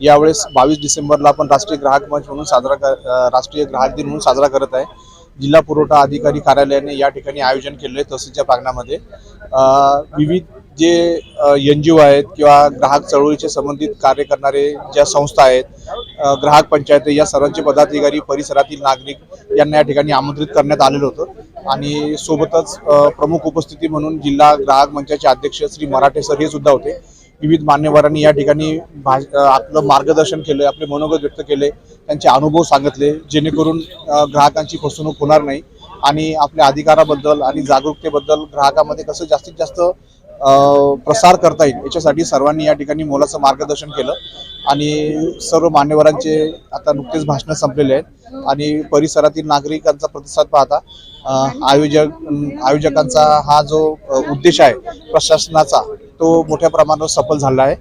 यावेळेस बावीस डिसेंबरला आपण राष्ट्रीय ग्राहक मंच म्हणून साजरा कर राष्ट्रीय ग्राहक दिन म्हणून साजरा करत आहे. जिल्हा पुरवठा अधिकारी कार्यालयाने या ठिकाणी आयोजन केलेलं आहे तहसीलच्या प्रांगणामध्ये. विविध जे एन जी ओ आहेत किंवा ग्राहक चळवळीचे संबंधित कार्य करणारे ज्या संस्था आहेत ग्राहक पंचायत या सर्वांचे पदाधिकारी परिसरातील नागरिक यांना या ठिकाणी आमंत्रित करण्यात आलेलं होतं. आणि सोबतच प्रमुख उपस्थिती म्हणून जिल्हा ग्राहक मंचाचे अध्यक्ष श्री मराठे सर हे सुद्धा होते. विविध मान्यवरांनी या ठिकाणी भाष आपलं मार्गदर्शन केलं आपले मनोगत व्यक्त केले त्यांचे अनुभव सांगितले जेणेकरून ग्राहकांची फसवणूक होणार नाही. आणि आपल्या अधिकाराबद्दल आणि जागरूकतेबद्दल ग्राहकामध्ये कसं जास्तीत जास्त प्रसार करता येईल याच्यासाठी सर्वांनी या ठिकाणी मोलाचं मार्गदर्शन केलं. आणि सर्व मान्यवरांचे आता नुकतेच भाषणं संपलेले आहेत. आणि परिसरातील नागरिकांचा प्रतिसाद पाहता आयोजक आयोजकांचा हा जो उद्देश आहे प्रशासनाचा तो मोठ्या प्रमाणावर सफल झाला आहे.